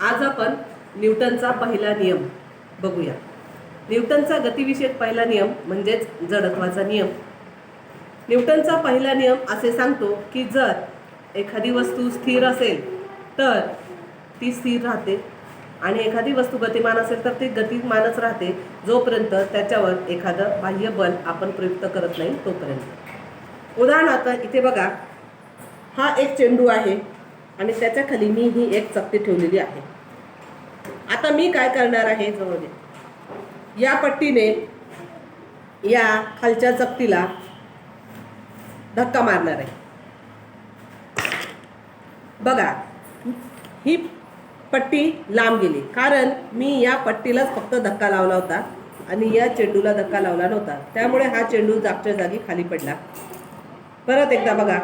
आज आपण न्यूटनचा पहिला नियम बघूया. न्यूटनचा गतिविषयक पहिला नियम म्हणजेच जडत्वाचा नियम. न्यूटनचा पहिला नियम असे सांगतो की जर एखादी वस्तू स्थिर असेल तर ती स्थिर राहते. आणि एखादी वस्तू गतिमान असेल तर ती गतिमानच राहते. जोपर्यंत त्याच्यावर एखादं बाह्य बल आपण प्रयुक्त करत नाही तोपर्यंत. उदाहरणार्थ इथे बघा हा एक चेंडू आहे. आणि त्याच्याखाली मी ही एक चकती ठेवलेली आहे. आता मी काय करणार आहे? जवळ या पट्टीने या खालच्या चकतीला धक्का मारणार आहे. बघा ही पट्टी लांब गेली. कारण मी या पट्टीलाच फक्त धक्का लावला होता आणि या चेंडूला धक्का लावला नव्हता. त्यामुळे हा चेंडू जागच्या जागी खाली पडला. परत एकदा बघा.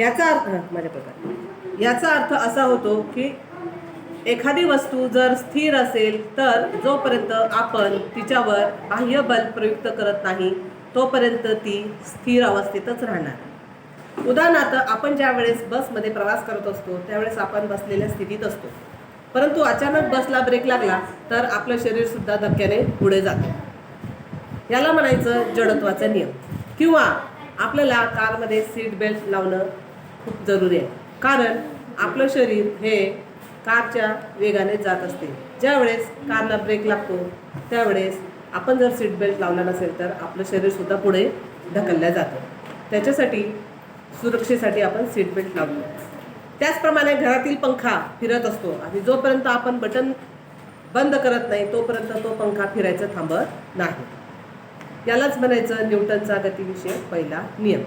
याचा अर्थ माझ्या प्रकार याचा अर्थ असा होतो की एखादी वस्तू जर स्थिर असेल तर जोपर्यंत आपण तिच्यावर बाह्य बल प्रयुक्त करत नाही तोपर्यंत ती स्थिर अवस्थेतच राहणार. उदाहरणार्थ आपण ज्या वेळेस बसमध्ये प्रवास करत असतो त्यावेळेस आपण बसलेल्या स्थितीत असतो. परंतु अचानक बसला ब्रेक लागला तर आपलं शरीरसुद्धा धक्क्याने पुढे जातं. याला म्हणायचं जडत्वाचा नियम. किंवा आपल्याला कारमध्ये सीट बेल्ट लावणं खूप जरुरी आहे. कारण आपलं शरीर हे कारच्या वेगाने जात असते. ज्यावेळेस कारला ब्रेक लागतो त्यावेळेस आपण जर सीट बेल्ट लावला नसेल तर आपलं शरीरसुद्धा पुढे ढकललं जातं. त्याच्यासाठी सुरक्षेसाठी आपण सीट बेल्ट लावतो. त्याचप्रमाणे घरातील पंखा फिरत असतो आणि जोपर्यंत आपण बटन बंद करत नाही तोपर्यंत तो पंखा फिरायचं थांबत नाही. यालाच म्हणायचं न्यूटनचा गतिविषय पहिला नियम.